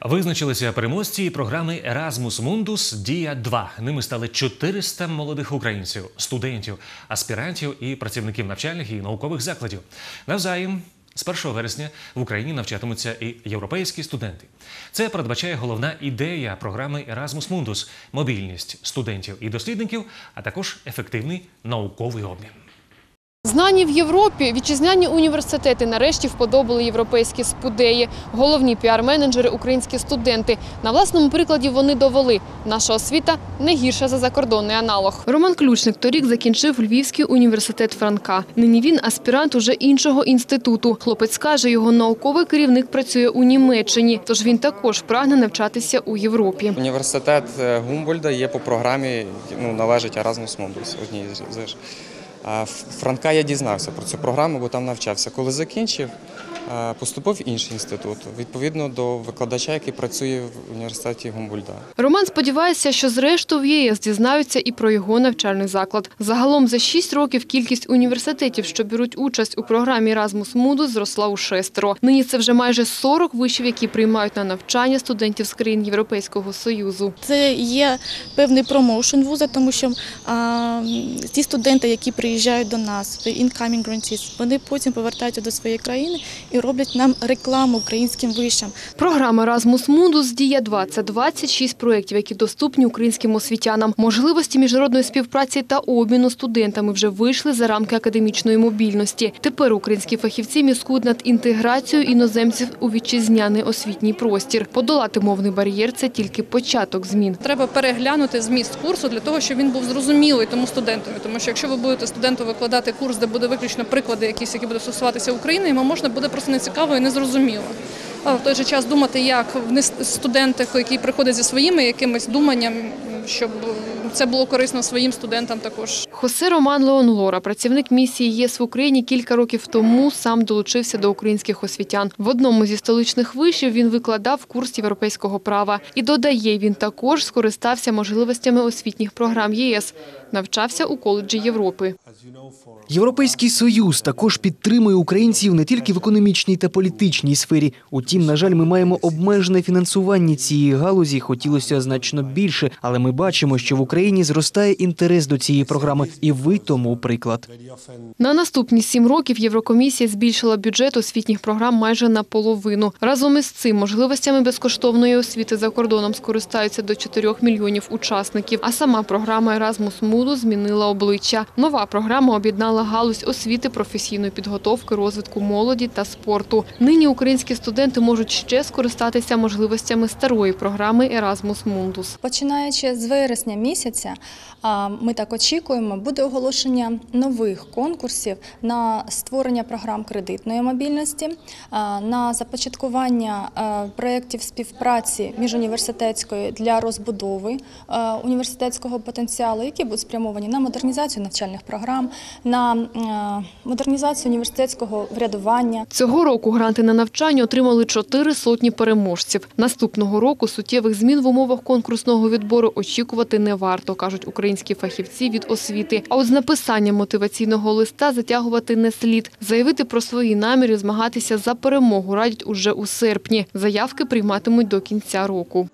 Визначилися переможці програми Erasmus Mundus Дія 2 Ними стали 400 молодих українців, студентів, аспірантів і працівників навчальних і наукових закладів. Навзаєм з 1 вересня в Україні навчатимуться і європейські студенти. Це передбачає головна ідея програми Erasmus Mundus – мобільність студентів і дослідників, а також ефективний науковий обмін. Знані в Європі вітчизняні університети нарешті вподобали європейські спудеї. Головні піар-менеджери українські студенти. На власному прикладі вони довели, наша освіта не гірша за закордонний аналог. Роман Ключник торік закінчив Львівський університет Франка. Нині він аспірант уже іншого інституту. Хлопець каже, його науковий керівник працює у Німеччині, тож він також прагне навчатися у Європі. Університет е, Гумбольда є по програмі, ну, належить Erasmus Mundus, одній з. Франка я дізнався про цю програму, бо там навчався. Коли закінчив, поступив в інший інститут, відповідно до викладача, який працює в університеті Гумбольда. Роман сподівається, що зрештою в ЄС дізнаються і про його навчальний заклад. Загалом за 6 років кількість університетів, що беруть участь у програмі Erasmus Mundus, зросла у шестеро. Нині це вже майже 40 вишів, які приймають на навчання студентів з країн Європейського Союзу. Це є певний промоушен вуза, тому що а, ті студенти, які приїжджають до нас, incoming grantees, вони потім повертаються до своєї країни і роблять нам рекламу українським вишам. Програма Erasmus Mundus Дія 2 це 26 проєктів, які доступні українським освітянам. Можливості міжнародної співпраці та обміну студентами вже вийшли за рамки академічної мобільності. Тепер українські фахівці міскують над інтеграцією іноземців у вітчизняний освітній простір. Подолати мовний бар'єр це тільки початок змін. Треба переглянути зміст курсу для того, щоб він був зрозумілий тому студентові. Тому що якщо ви будете студенту викладати курс, де буде виключно приклади, якісь, які будуть стосуватися України, йому можна буде просто нецікаво і незрозуміло. А в той же час думати, як студенти, які приходять зі своїми якимись думанням, щоб це було корисно своїм студентам також. Хосе Роман Леон Лора, працівник місії ЄС в Україні, кілька років тому сам долучився до українських освітян. В одному зі столичних вишів він викладав курс європейського права. І додає, він також скористався можливостями освітніх програм ЄС. Навчався у коледжі Європи. Європейський союз також підтримує українців не тільки в економічній та політичній сфері. Утім, на жаль, ми маємо обмежене фінансування цієї галузі. Хотілося значно більше, але ми бачимо, що в Україні зростає інтерес до цієї програми, і ви тому приклад. На наступні сім років Єврокомісія збільшила бюджет освітніх програм майже наполовину. Разом із цим можливостями безкоштовної освіти за кордоном скористаються до 4 мільйонів учасників. А сама програма Erasmus Mundus змінила обличчя. Нова програма об'єднала галузь освіти, професійної підготовки, розвитку молоді та спорту. Нині українські студенти можуть ще скористатися можливостями старої програми Erasmus Mundus. Починаючи з вересня місяця, ми так очікуємо, буде оголошення нових конкурсів на створення програм кредитної мобільності, на започаткування проєктів співпраці міжуніверситетської для розбудови університетського потенціалу, які будуть спрямовані на модернізацію навчальних програм, на модернізацію університетського врядування. Цього року гранти на навчання отримали чотири сотні переможців. Наступного року суттєвих змін в умовах конкурсного відбору очікувати не варто, кажуть українські фахівці від освіти. А от з написанням мотиваційного листа затягувати не слід. Заявити про свої наміри змагатися за перемогу радять уже у серпні. Заявки прийматимуть до кінця року.